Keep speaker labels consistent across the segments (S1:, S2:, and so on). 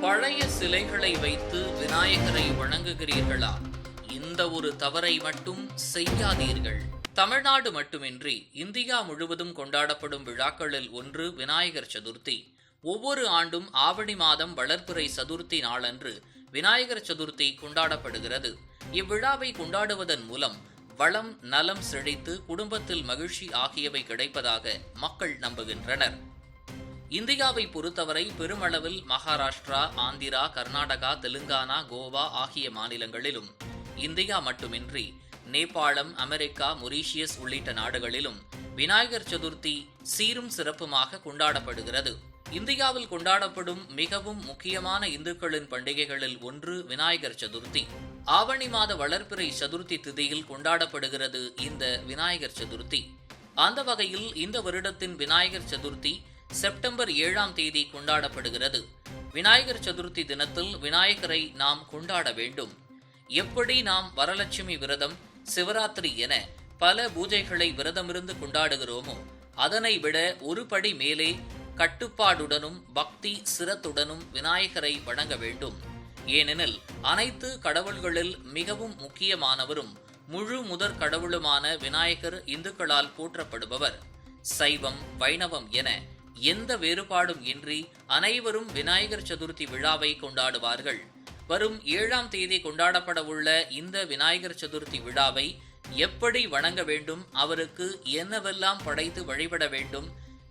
S1: பழைய சிலைகளை வைத்து விநாயகரை வணங்குகிறீர்களா? இந்த ஒரு தவறை மட்டும் செய்யாதீர்கள். தமிழ்நாடு மட்டுமின்றி இந்தியா முழுவதும் கொண்டாடப்படும் விழாக்களில் ஒன்று விநாயகர் சதுர்த்தி. ஒவ்வொரு ஆண்டும் ஆவணி மாதம் வளர்பிறை சதுர்த்தி நாளன்று விநாயகர் சதுர்த்தி கொண்டாடப்படுகிறது. இவ்விழாவை கொண்டாடுவதன் மூலம் வளம் நலம் செழித்து குடும்பத்தில் மகிழ்ச்சி ஆகியவை கிடைப்பதாக மக்கள் நம்புகின்றனர். இந்தியாவை பொறுத்தவரை பெருமளவில் மகாராஷ்டிரா ஆந்திரா கர்நாடகா தெலுங்கானா கோவா ஆகிய மாநிலங்களிலும் இந்தியா மட்டுமின்றி நேபாளம் அமெரிக்கா மொரீஷியஸ் உள்ளிட்ட நாடுகளிலும் விநாயகர் சதுர்த்தி சீரும் சிறப்புமாக கொண்டாடப்படுகிறது. இந்தியாவில் கொண்டாடப்படும் மிகவும் முக்கியமான இந்துக்களின் பண்டிகைகளில் ஒன்று விநாயகர் சதுர்த்தி. ஆவணி மாத வளர்ப்பிறை சதுர்த்தி திதியில் கொண்டாடப்படுகிறது இந்த விநாயகர் சதுர்த்தி. அந்த வகையில் இந்த வருடத்தின் விநாயகர் சதுர்த்தி செப்டம்பர் ஏழாம் தேதி கொண்டாடப்படுகிறது. விநாயகர் சதுர்த்தி தினத்தில் விநாயகரை நாம் கொண்டாட வேண்டும். எப்படி நாம் வரலட்சுமி விரதம் சிவராத்திரி என பல பூஜைகளை விரதமிருந்து கொண்டாடுகிறோமோ அதனை விட ஒரு படி மேலே கட்டுப்பாடுடனும் பக்தி சிரத்துடனும் விநாயகரை வணங்க வேண்டும். ஏனெனில் அனைத்து கடவுள்களில் மிகவும் முக்கியமானவரும் முழு முதற் கடவுளுமான விநாயகர் இந்துக்களால் போற்றப்படுபவர். சைவம் வைணவம் என எந்த வேறுபாடும் இன்றி அனைவரும் விநாயகர் சதுர்த்தி விழாவை கொண்டாடுவார்கள். வரும் ஏழாம் தேதி கொண்டாடப்பட உள்ள இந்த விநாயகர் சதுர்த்தி விழாவை எப்படி வணங்க வேண்டும் அவருக்கு என்னவெல்லாம் படைத்து வழிபட வேண்டும்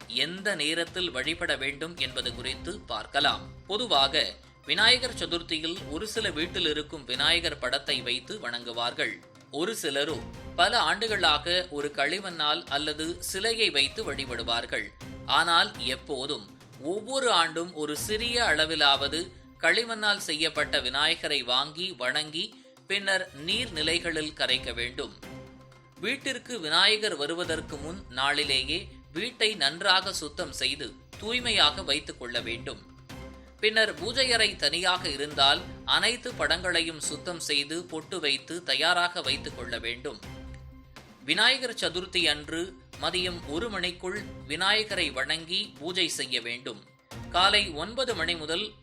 S1: எந்த நேரத்தில் வழிபட வேண்டும் என்பது குறித்து பார்க்கலாம். பொதுவாக விநாயகர் சதுர்த்தியில் ஒரு சில வீட்டில் இருக்கும் விநாயகர் படத்தை வைத்து வணங்குவார்கள். ஒரு சிலரோ பல ஆண்டுகளாக ஒரு களிமண்ணால் அல்லது சிலையை வைத்து வழிபடுவார்கள். ஆனால் எப்போதும் ஒவ்வொரு ஆண்டும் ஒரு சிறிய அளவிலாவது களிமண்ணால் செய்யப்பட்ட விநாயகரை வாங்கி வணங்கி பின்னர் நீர்நிலைகளில் கரைக்க வேண்டும். வீட்டிற்கு விநாயகர் வருவதற்கு முன் நாளிலேயே வீட்டை நன்றாக சுத்தம் செய்து தூய்மையாக வைத்துக் கொள்ள வேண்டும். பின்னர் பூஜையறை தனியாக இருந்தால் அனைத்து படங்களையும் சுத்தம் செய்து பொட்டு வைத்து தயாராக வைத்துக் கொள்ள வேண்டும். விநாயகர் சதுர்த்தி அன்று மதியம் ஒரு மணிக்குள் விநாயகரை வணங்கி பூஜை செய்ய வேண்டும். காலை ஒன்பது மணி முதல்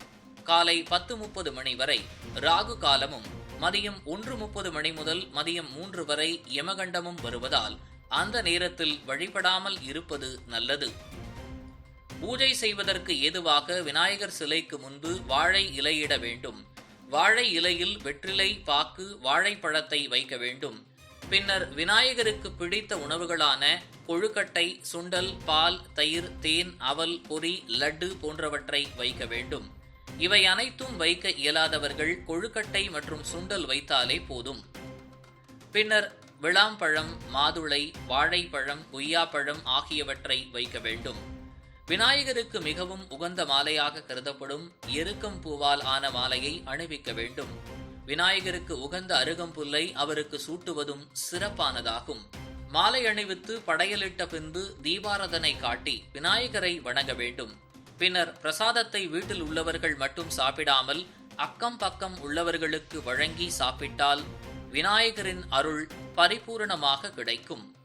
S1: காலை பத்து முப்பது மணி வரை ராகு காலமும் மதியம் ஒன்று முப்பது மணி முதல் மதியம் மூன்று வரை யமகண்டமும் வருவதால் அந்த நேரத்தில் வழிபடாமல் இருப்பது நல்லது. பூஜை செய்வதற்கு ஏதுவாக விநாயகர் சிலைக்கு முன்பு வாழை இலையிட வேண்டும். வாழை இலையில் வெற்றிலை பாக்கு வாழைப்பழத்தை வைக்க வேண்டும். பின்னர் விநாயகருக்கு பிடித்த உணவுகளான கொழுக்கட்டை சுண்டல் பால் தயிர் தேன் அவல் பொரி லட்டு போன்றவற்றை வைக்க வேண்டும். இவை அனைத்தும் வைக்க இயலாதவர்கள் கொழுக்கட்டை மற்றும் சுண்டல் வைத்தாலே போதும். பின்னர் விளாம்பழம் மாதுளை வாழைப்பழம் கொய்யாப்பழம் ஆகியவற்றை வைக்க வேண்டும். விநாயகருக்கு மிகவும் உகந்த மாலையாக கருதப்படும் எருக்கம் பூவால் ஆன மாலையை அணிவிக்க வேண்டும். விநாயகருக்கு உகந்த அருகம்புல்லை அவருக்கு சூட்டுவதும் சிறப்பானதாகும். மாலை அணிவித்து படையலிட்ட பின்பு தீபாரதனை காட்டி விநாயகரை வணங்க வேண்டும். பின்னர் பிரசாதத்தை வீட்டில் உள்ளவர்கள் மட்டும் சாப்பிடாமல் அக்கம் பக்கம் உள்ளவர்களுக்கு வழங்கி சாப்பிட்டால் விநாயகரின் அருள் பரிபூரணமாக கிடைக்கும்.